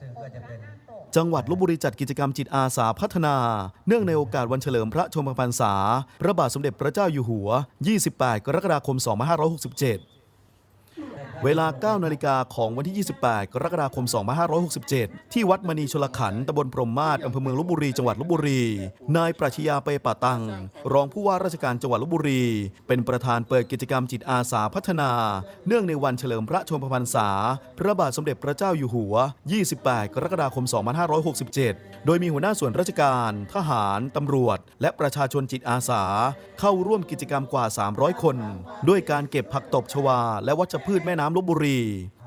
ซึ่งก็จะเป็น จังหวัดลบบุรีจัดกิจกรรมจิตอาสาพัฒนา เนื่องในโอกาสวันเฉลิมพระชนมพรรษา พระบาทสมเด็จพระเจ้าอยู่หัว 28 กรกฎาคม 2567 เวลา 9 นาฬิกาของวันที่ 28 กรกฎาคม 2567 ที่วัดมณีชลขันธ์ตำบลพรมมาศอำเภอเมืองลบบุรี จังหวัดลบบุรี นายปรัชญาเปป่าตัง รองผู้ว่าราชการจังหวัดลบบุรี เป็นประธานเปิดกิจกรรมจิตอาสาพัฒนา เนื่องในวันเฉลิมพระชนมพรรษา พระบาทสมเด็จพระเจ้าอยู่หัว 28 กรกฎาคม 2567 โดยมีหัวหน้าส่วนราชการ ทหาร ตำรวจ และประชาชนจิตอาสา เข้าร่วมกิจกรรมกว่า 300 คน ด้วยการเก็บผักตบชวา และวัชพืชแม่น้ำลบบุรี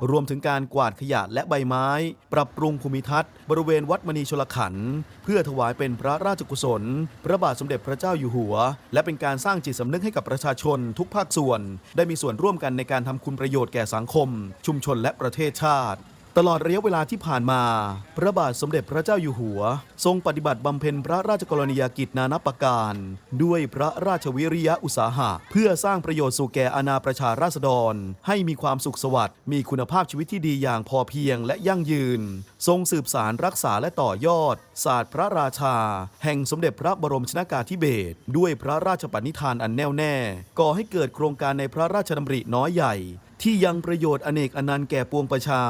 รวมถึงการกวาดขยะและใบไม้ ปรับปรุงภูมิทัศน์ บริเวณวัดมณีชลขันธ์เพื่อถวายเป็นพระราชกุศล พระบาทสมเด็จพระเจ้าอยู่หัว และเป็นการสร้างจิตสำนึกให้กับประชาชนทุกภาคส่วน ได้มีส่วนร่วมกันในการทำคุณประโยชน์แก่สังคม ชุมชนและประเทศชาติ ตลอดระยะเวลาที่ผ่านมา พระบาทสมเด็จพระเจ้าอยู่หัว ทรงปฏิบัติบำเพ็ญพระราชกรณียกิจนานับประการ ด้วยพระราชวิริยะอุตสาหะ เพื่อสร้างประโยชน์สู่แก่อาณาประชาราษฎร ให้มีความสุขสวัสดิ์มีคุณภาพชีวิตที่ดีอย่างพอเพียงและยั่งยืน ทรงสืบสารรักษาและต่อยอด ศาสตร์พระราชา แห่งสมเด็จพระบรมชนากาธิเบศรด้วยพระราชปณิธานอันแน่วแน่ ก่อให้เกิดโครงการในพระราชดำริน้อยใหญ่ ที่ยังประโยชน์อเนกอนันต์แก่ปวงประชา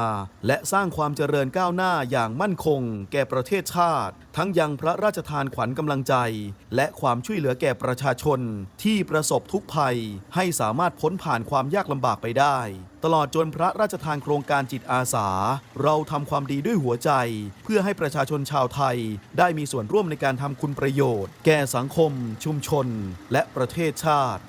และสร้างความเจริญก้าวหน้าอย่างมั่นคง แก่ประเทศชาติ ทั้งยังพระราชทานขวัญกำลังใจ และความช่วยเหลือแก่ประชาชน ที่ประสบทุกภัย ให้สามารถพ้นผ่านความยากลำบากไปได้ ตลอดจนพระราชทานโครงการจิตอาสา เราทำความดีด้วยหัวใจ เพื่อให้ประชาชนชาวไทย ได้มีส่วนร่วมในการทำคุณประโยชน์ แก่สังคม ชุมชน และประเทศชาติ